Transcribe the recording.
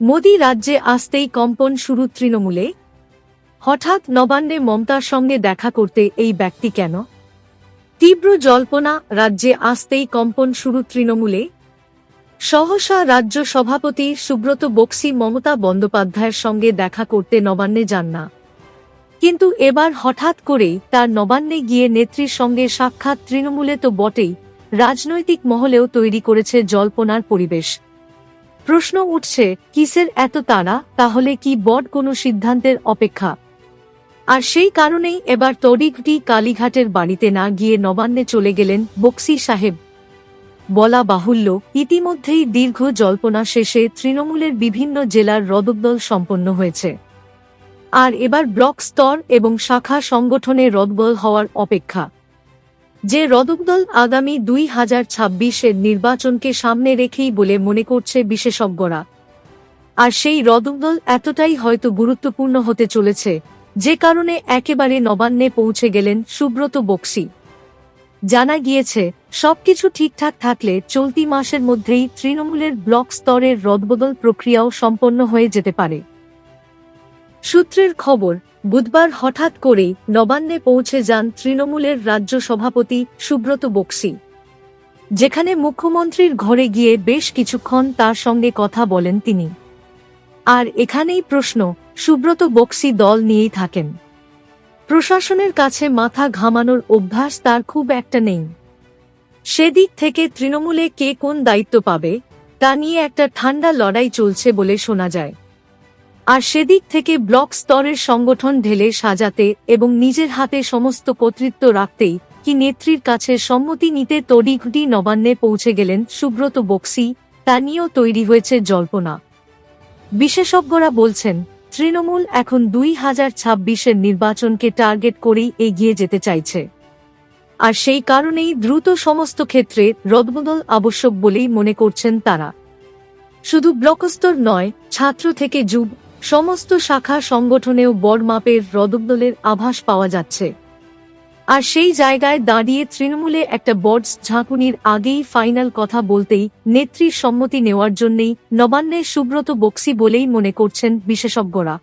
মোদি রাজ্যে আসতেই কম্পন শুরু তৃণমূলে। হঠাৎ নবান্নে মমতার সঙ্গে দেখা করতে এই ব্যক্তি কেন? তীব্র জল্পনা, রাজ্যে আসতেই কম্পন শুরু তৃণমূলে। সহসা রাজ্য সভাপতি সুব্রত বক্সি মমতা বন্দ্যোপাধ্যায়ের সঙ্গে দেখা করতে নবান্নে যান না। কিন্তু এবার হঠাৎ করেই তার নবান্নে গিয়ে নেত্রীর সঙ্গে সাক্ষাৎ তৃণমূলে তো বটেই, রাজনৈতিক মহলেও তৈরি করেছে জল্পনার পরিবেশ। প্রশ্ন উঠছে, কিসের এত তাড়া? তাহলে কি বড কোনো সিদ্ধান্তের অপেক্ষা? আর সেই কারণেই এবার তড়িঘটি কালীঘাটের বাড়িতে না গিয়ে নবান্নে চলে গেলেন বক্সি সাহেব। বলা বাহুল্য, ইতিমধ্যেই দীর্ঘ জল্পনা শেষে তৃণমূলের বিভিন্ন জেলার রদবদল সম্পন্ন হয়েছে। আর এবার ব্লক স্তর এবং শাখা সংগঠনে রদবল হওয়ার অপেক্ষা। যে রদবদল আগামী দুই হাজার ছাব্বিশের নির্বাচনকে সামনে রেখেই বলে মনে করছে বিশেষজ্ঞরা। আর সেই রদবদল এতটাই হয়তো গুরুত্বপূর্ণ হতে চলেছে, যে কারণে একেবারে নবান্নে পৌঁছে গেলেন সুব্রত বক্সি। জানা গিয়েছে, সবকিছু ঠিকঠাক থাকলে চলতি মাসের মধ্যেই তৃণমূলের ব্লক স্তরের রদবদল প্রক্রিয়াও সম্পন্ন হয়ে যেতে পারে। সূত্রের খবর, বুধবার হঠাৎ করেই নবান্নে পৌঁছে যান তৃণমূলের রাজ্য সভাপতি সুব্রত বক্সি। যেখানে মুখ্যমন্ত্রীর ঘরে গিয়ে বেশ কিছুক্ষণ তার সঙ্গে কথা বলেন তিনি। আর এখানেই প্রশ্ন, সুব্রত বক্সি দল নিয়েই থাকেন। প্রশাসনের কাছে মাথা ঘামানোর অভ্যাস তার খুব একটা নেই। সেদিক থেকে তৃণমূলে কে কোন দায়িত্ব পাবে, তা নিয়ে একটা ঠান্ডা লড়াই চলছে বলে শোনা যায়। আর সেদিক থেকে ব্লক স্তরের সংগঠন ঢেলে সাজাতে এবং নিজের হাতে সমস্ত কর্তৃত্ব রাখতেই কি নেত্রীর কাছে সম্মতি নিতে তড়িঘড়ি নবান্নে পৌঁছে গেলেন সুব্রত বক্সি, তা নিয়েও তৈরি হয়েছে জল্পনা। বিশেষজ্ঞরা বলছেন, তৃণমূল এখন দুই হাজার ছাব্বিশের নির্বাচনকে টার্গেট করেই এগিয়ে যেতে চাইছে। আর সেই কারণেই দ্রুত সমস্ত ক্ষেত্রে রদবদল আবশ্যক বলেই মনে করছেন তারা। শুধু ব্লকস্তর নয়, ছাত্র থেকে যুব সমস্ত শাখা সংগঠনেও বড় মাপের রদবদলের আভাস পাওয়া যাচ্ছে। আর সেই জায়গায় দাঁড়িয়ে তৃণমূলে একটা বডস ঝাঁকুনির আগেই ফাইনাল কথা বলতেই নেত্রীর সম্মতি নেওয়ার জন্যই নবান্নে সুব্রত বক্সি বলেই মনে করছেন বিশেষজ্ঞরা।